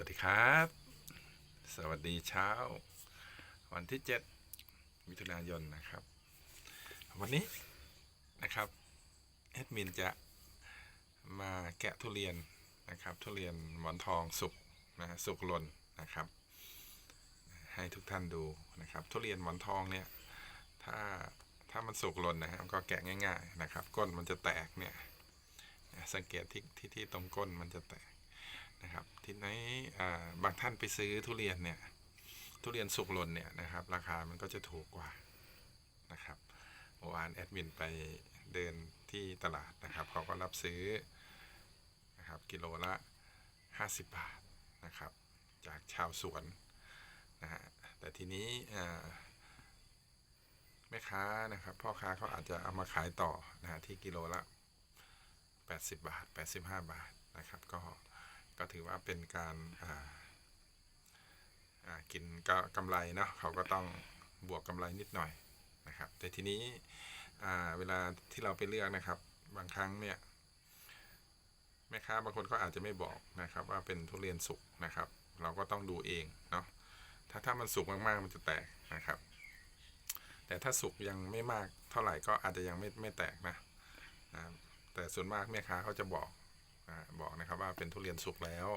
วัสดีครับ สวัสดีเช้า วันที่ 7 มิถุนายนนะครับ วันนี้นะครับแอดมินจะมาแกะทุเรียนนะครับ ทุเรียนหมอนทองสุกนะสุกหล่นนะครับ ให้ทุกท่านดูนะครับ ทุเรียนหมอนทองเนี่ยถ้าถ้ามันสุกหล่นนะฮะมันก็แกะง่าย ๆนะครับ ก้นมันจะแตกเนี่ยสังเกตที่ที่ที่ตรงก้นมันจะแตก นะครับทีนี้บางท่านไปซื้อทุเรียนเนี่ยทุเรียนสุกหล่นเนี่ยนะครับ ราคามันก็จะถูกกว่านะครับเมื่อวานแอดมินไปเดินที่ตลาดนะครับเขาก็รับซื้อนะครับกิโลละ 50 บาทนะครับ จากชาวสวนนะฮะแต่ทีนี้แม่ค้านะครับพ่อค้าเขาอาจจะเอามาขายต่อนะฮะที่กิโลละ 80 บาท 85 บาทนะครับ ก็ ก็ถือว่าเป็นการกินก็กำไรเนาะเขาก็ต้องบวกกำไรนิดหน่อยนะครับ แต่ทีนี้เวลาที่เราไปเลือกนะครับ บางครั้งเนี่ยแม่ค้าบางคนก็อาจจะไม่บอกนะครับ ว่าเป็นทุเรียนสุกนะครับ เราก็ต้องดูเองเนาะถ้าถ้ามันสุกมากๆมันจะแตกนะครับ แต่ถ้าสุกยังไม่มากเท่าไหร่ก็อาจจะยังไม่ไม่แตกนะแต่ส่วนมากแม่ค้าเขาจะบอก บอกนะครับว่าเป็นทุเรียนสุกแล้ว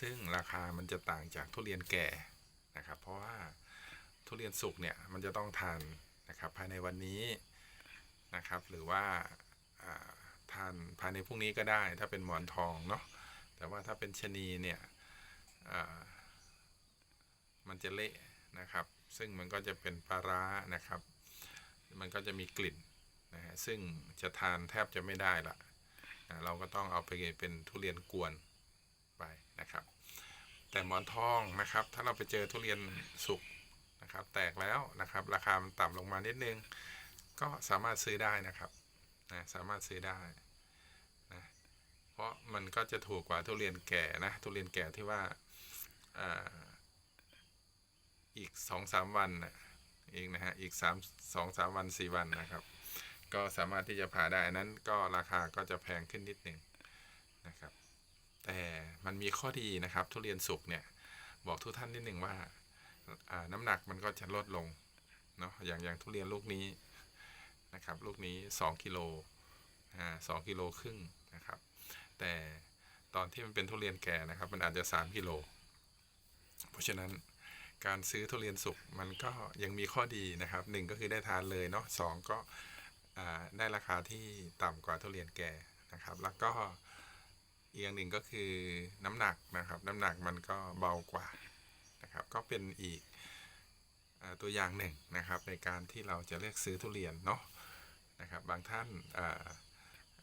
ซึ่งราคามันจะต่างจากทุเรียนแก่นะครับ เพราะว่าทุเรียนสุกเนี่ยมันจะต้องทานนะครับภายในวันนี้นะครับ หรือว่าทานภายในพรุ่งนี้ก็ได้ ถ้าเป็นหมอนทองเนาะแต่ว่าถ้าเป็นชะนีเนี่ยมันจะเละนะครับ ซึ่งมันก็จะเป็นปลาร้านะครับ มันก็จะมีกลิ่นนะฮะซึ่งจะทานแทบจะไม่ได้ละ เราก็ต้องเอาไปเป็นทุเรียนกวนไปนะครับ แต่หมอนทองนะครับ ถ้าเราไปเจอทุเรียนสุกนะครับ แตกแล้วนะครับ ราคามันต่ำลงมานิดนึง ก็สามารถซื้อได้นะครับนะสามารถซื้อได้นะเพราะมันก็จะถูกกว่าทุเรียนแก่นะทุเรียนแก่ที่ว่าอีกสองสามวันนะอีกนะฮะอีกสามสองสามวันสี่วันนะครับ ก็สามารถที่จะผ่าได้อันนั้นก็ราคาก็จะแพงขึ้นนิดหนึ่งนะครับ แต่มันมีข้อดีนะครับ ทุเรียนสุกเนี่ยบอกทุกท่านนิดหนึ่งว่าน้ำหนักมันก็จะลดลงเนาะอย่างอย่างทุเรียนลูกนี้นะครับ ลูกนี้ 2กิโลอ่าสองกิโลครึ่งนะครับ แต่ตอนที่มันเป็นทุเรียนแก่นะครับ มันอาจจะ 3กิโลเพราะฉะนั้นการซื้อทุเรียนสุกมันก็ยังมีข้อดีนะครับหนึ่งก็คือได้ทานเลยเนาะสองก็ ได้ราคาที่ต่ำกว่าทุเรียนแก่นะครับ แล้วก็อีกอย่างหนึ่งก็คือน้ำหนักนะครับ น้ำหนักมันก็เบากว่านะครับ ก็เป็นอีกอตัวอย่างหนึ่งนะครับ ในการที่เราจะเลือกซื้อทุเรียนเนาะนะครับ บางท่านอา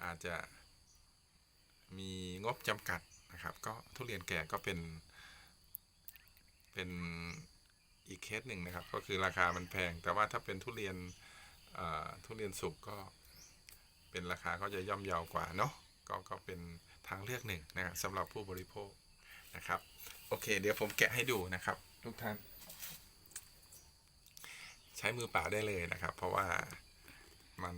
อาจจะมีงบจำกัดนะครับ ก็ทุเรียนแก่ก็เป็น เป็นอีกเคสหนึ่งนะครับ ก็คือราคามันแพง แต่ว่าถ้าเป็นทุเรียน ทุเรียนสุกก็เป็นราคาก็จะย่อมเยาวกว่าเนาะก็ก็เป็นทางเลือกหนึ่งนะครับสำหรับผู้บริโภคนะครับ โอเค เดี๋ยวผมแกะให้ดูนะครับ ทุกท่าน ใช้มือเปล่าได้เลยนะครับ เพราะว่ามัน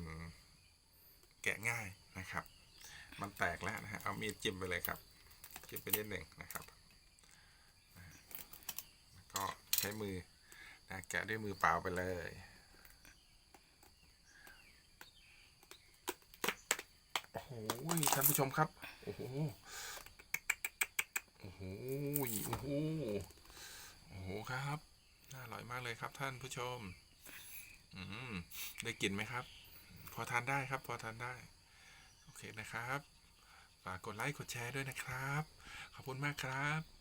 แกะง่ายนะครับ มันแตกแล้วนะฮะเอามีดจิ้มไปเลยครับ จิ้มไปนิดหนึ่งนะครับก็ใช้มือนะแกะด้วยมือเปล่าไปเลย โอ้โห ท่านผู้ชมครับ โอ้โห โอ้โห โอ้โห โอ้โหครับ น่าอร่อยมากเลยครับ ท่านผู้ชม อืมได้กลิ่นไหมครับ พอทานได้ครับ พอทานได้ โอเคนะครับ ฝากกดไลค์ กดแชร์ด้วยนะครับ ขอบคุณมากครับ